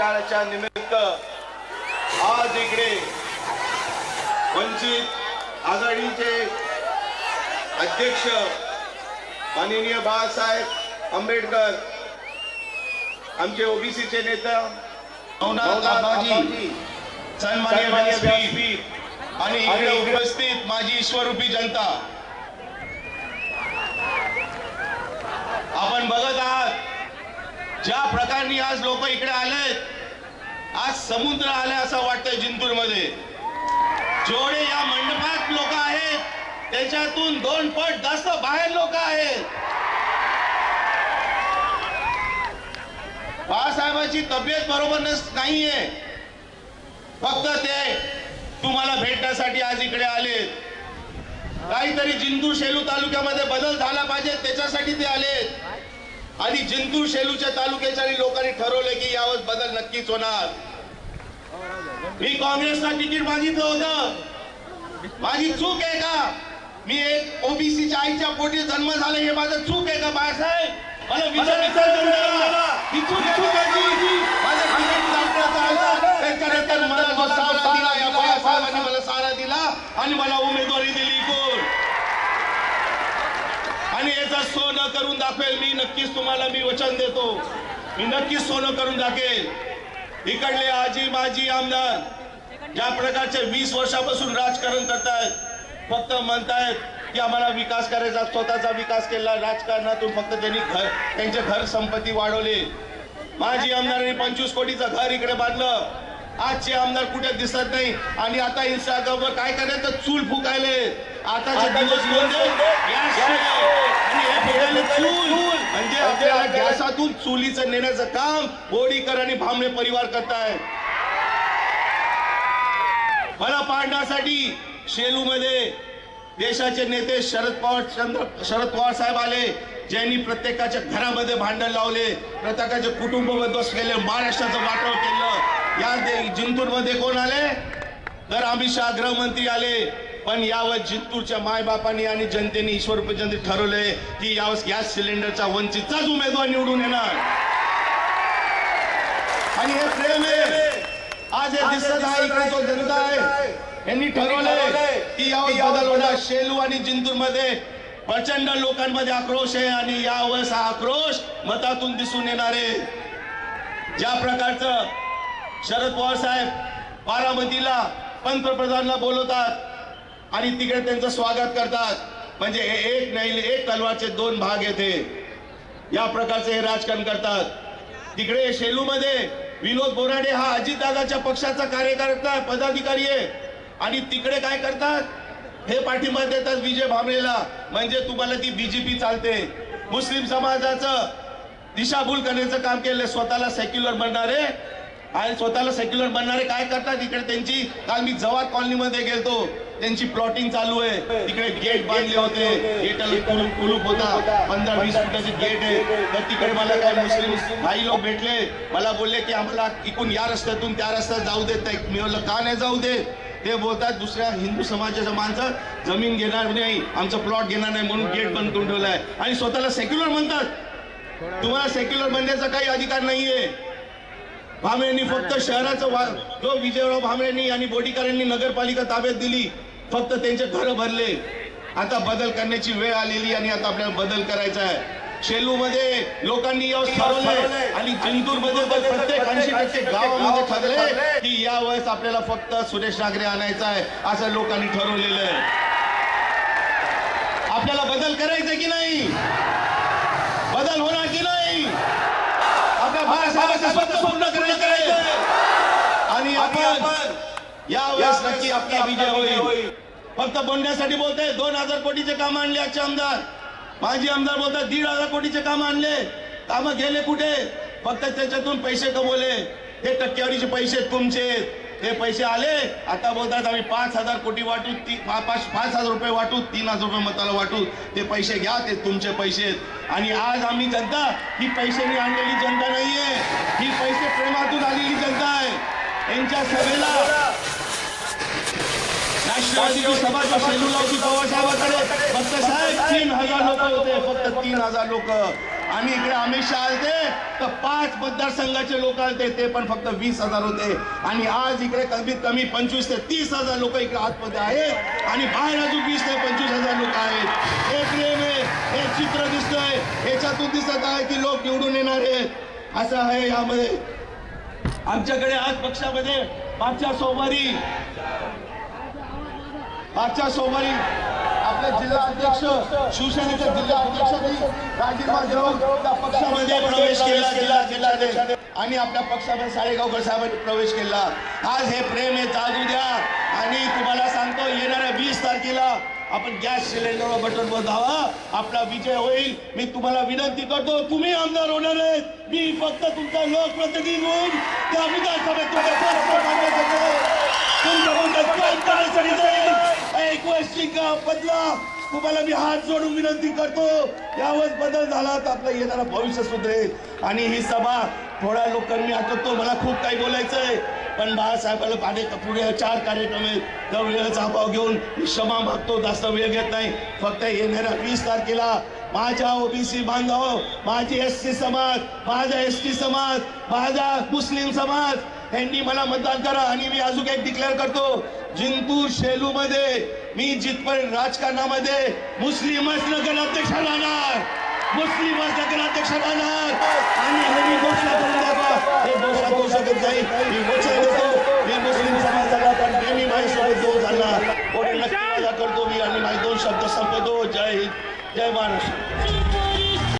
वर्षाच्या निमित्त आज इकडे वंचित आघाडीचे अध्यक्ष माननीय बाळासाहेब आंबेडकर आमचे ओबीसीचे नेता आणि इकडे उपस्थित माझी ईश्वरूपी जनता. आपण बघत आहात ज्या प्रकारे आज लोक इकडे आलेत आज समुद्र आले असं वाटतंय जिंतूरमध्ये जेवढे या मंडपात लोक आहेत त्याच्यातून दोन पट जास्त बाहेर लोक आहेत. बाळासाहेबांची तब्येत बरोबर नाहीये. फक्त ते तुम्हाला भेटण्यासाठी आज इकडे आले काहीतरी जिंतूर शेलू तालुक्यामध्ये बदल झाला पाहिजे त्याच्यासाठी ते आले आणि जिंतूर शेलूच्या तालुक्याच्या लोकांनी ठरवले की यावेळेस बदल नक्कीच होणार. मी काँग्रेसला तिकीट मागितलं होतं. माझी चूक आहे का? मी एक ओबीसीच्या आईच्या पोटी जन्म झाला हे माझं चूक आहे का बाळासाहेब? मला विचार विचार करू नका. ही चूक आहे चुकाची. माझं तिकीट दाखवण्याचं आलं. त्याच्यानंतर मला जो सहारा दिला या बाळासाहेबांनी मला सहारा दिला आणि मला उमेदवारी दिली कोण आणि याचं सोनं करून दाखवेल मी नक्कीच तुम्हाला मी वचन देतो. मी नक्कीच सोनं करून दाखेल इकडले आजी माजी आमदार ज्या प्रकारचे वीस वर्षापासून राजकारण करतायत फक्त म्हणतायत की आम्हाला विकास करायचा स्वतःचा विकास केला राजकारणातून फक्त त्यांनी घर त्यांचे घर संपत्ती वाढवले. माजी आमदारांनी पंचवीस कोटीचं घर इकडे बांधलं. आजचे आमदार कुठे दिसत नाही. आणि आता इंस्टाग्रामवर काय करायचं? चूल फुकायले आताचे दिवस कोणते? आणि हे चूल. म्हणजे आपल्या गॅसातून चुलीचं नेण्याचं काम बोडीकर आणि भामणे परिवार करतायत. मला पाडण्यासाठी शेलू मध्ये देशाचे नेते शरद पवार चंद्र शरद पवार साहेब आले ज्यांनी प्रत्येकाच्या घरामध्ये भांडण लावले प्रत्येकाचे कुटुंब उद्ध्वस्त केले महाराष्ट्राचं वाटव केलं. या जिंतूरमध्ये कोण आले? तर अमित शहा गृहमंत्री आले. पण यावर जिंतूरच्या मायबापांनी आणि जनतेने ईश्वर जनते ठरवले की यावेळेस गॅस सिलेंडरचा वंचितचाच उमेदवार निवडून येणार. आणि हे प्रेम आहे. आज हे दिसत आहे इकडे जो जनता आहे यांनी ठरवलंय की यावेळेस बदल होणार. शेलू आणि जिंतूरमध्ये प्रचंड लोकांमध्ये आक्रोश आहे आणि यावेळेस हा आक्रोश मतातून दिसून येणार आहे. ज्या प्रकारचं शरद पवार साहेब बारामतीला पंतप्रधानला बोलवतात आणि तिकडे त्यांचं स्वागत करतात. म्हणजे हे एक नाही एक तलवारचे दोन भाग येते या प्रकारचे हे राजकारण करतात. तिकडे शेलू मध्ये विनोद बोराडे हा अजितदादाच्या पक्षाचा कार्यकर्ता पदाधिकारी आहे. आणि तिकडे काय करतात? हे पाठिंबा देतात विजय भामरेला. म्हणजे तुम्हाला ती बीजेपी चालते. मुस्लिम समाजाचं दिशाभूल करण्याचं काम केलं स्वतःला सेक्युलर बनणारे. आणि स्वतःला सेक्युलर बनणारे काय करतात? इकडे त्यांची काल मी जवाहर कॉलनीमध्ये गेलतो. त्यांची प्लॉटिंग चालू आहे. तिकडे गेट बांधले होते. गेटाला कुलूप होता. पंधरा वीस फुटाचे गेट आहे. तर तिकडे मला काय मुस्लिम भाई लोक भेटले. मला बोलले की आम्हाला इकून या रस्त्यातून त्या रस्त्यात जाऊ देत नाही. मी म्हणलं का नाही जाऊ दे ते बोलतात दुसऱ्या हिंदू समाजाच्या माणसं जमीन घेणार नाही. आमचं प्लॉट घेणार नाही म्हणून गेट बंद करून ठेवलाय. आणि स्वतःला सेक्युलर म्हणतात. तुम्हाला सेक्युलर बनण्याचा काही अधिकार नाहीये. भामरेंनी फक्त शहराचं वा जो विजयराव भामरेंनी आणि बोडीकरांनी नगरपालिका ताब्यात दिली फक्त त्यांचे घर भरले. आता बदल करण्याची वेळ आलेली आणि आता आपल्याला बदल करायचा आहे. शेलू मध्ये लोकांनी आणि जिंतूरमध्ये तर प्रत्येक गावामध्ये ठरले की या वेळेस आपल्याला फक्त सुरेश नागरे आणायचा आहे असं लोकांनी ठरवलेलं आहे. आपल्याला बदल करायचा की नाही? बदल होणार की नाही? आपल्या स्वप्न करायचं आणि आपण या वेळेस नक्की आपला विजय होईल. फक्त बोलण्यासाठी बोलताय दोन हजार कोटीचे काम आणले आजचे आमदार. माजी आमदार बोलतात दीड हजार कोटीचे काम आणले. काम गेले कुठे? फक्त त्याच्यातून पैसे कमवले. हे टक्केवारीचे पैसे तुमचे. ते पैसे आले. आता बोलतात आम्ही पाच हजार कोटी वाटू ती पाच पाच हजार रुपये वाटू तीन हजार रुपये मताला वाटू. ते पैसे घ्या ते तुमचे पैसे आहेत. आणि आज आम्ही जनता ही पैशाने आणलेली जनता नाहीये. ही पैसे प्रेमातून आलेली जनता आहे. यांच्या सभेला राष्ट्रवादीची सभा जो शेलूला होती पवार साहेबांकडे फक्त साहेब तीन हजार लोक होते फक्त तीन हजार लोक. आणि इकडे अमित शहा आलते तर पाच मतदारसंघाचे लोक आलते ते पण फक्त वीस हजार होते. आणि आज इकडे कमीत कमी पंचवीस ते तीस हजार लोक इकडे आतमध्ये आहेत आणि बाहेर अजून वीस ते पंचवीस हजार लोक आहेत. हे प्रेम आहे हे चित्र दिसतंय याच्यातून दिसत आहे की लोक निवडून येणार आहेत. असं आहे यामध्ये. आमच्याकडे आज पक्षामध्ये मागच्या सोमवारी मागच्या सोमवारी आपले जिल्हा अध्यक्ष शिवसेनेचे जिल्हा अध्यक्षांनी राजीनामा देऊन त्या पक्षामध्ये प्रवेश केला जिल्हा जिल्हाध्यक्ष आणि आपल्या पक्षामध्ये साळेगावकर साहेबांनी प्रवेश केला. आज हे प्रेम हे जागू द्या. आणि तुम्हाला सांगतो येणाऱ्या वीस तारखेला आपण गॅस सिलेंडरवर बटनवर धावा आपला विजय होईल. मी तुम्हाला विनंती करतो तुम्ही आमदार होणार आहेत. मी फक्त तुमचा लोकप्रतिनिधी म्हणून त्या विधानसभेत एक वर्षी का बदला. तुम्हाला मी हात जोडून विनंती करतो. यावर बदल झाला तर आपलं येणारं भविष्य सुधरेल. आणि ही सभा थोड्या लोकांनी आठवतो मला खूप काही बोलायचंय. पण बाळासाहेबाला पाणी पुढे चार कार्यक्रम आहेत त्या वेळेचा अभाव घेऊन मी क्षमा मागतो जास्त वेळ घेत नाही. फक्त येणाऱ्या वीस तारखेला माझ्या ओबीसी बांधव माझी एस सी समाज माझा एस टी समाज माझा मुस्लिम समाज यांनी मला मतदान करा आणि मी अजून एक डिक्लेअर करतो जिंतूर शेलू मध्ये मी जिथपर्यंत राजकारणामध्ये. मुस्लिमच नगराध्यक्ष राहणार. मुस्लिमच नगराध्यक्ष राहणार. आणि हे मी घोषणा करून दाखवा. हे घोषणा करू शकत नाही मी घोषणा देतो मी मुस्लिम समाजाला पण नेहमी माझ्यासोबत दोन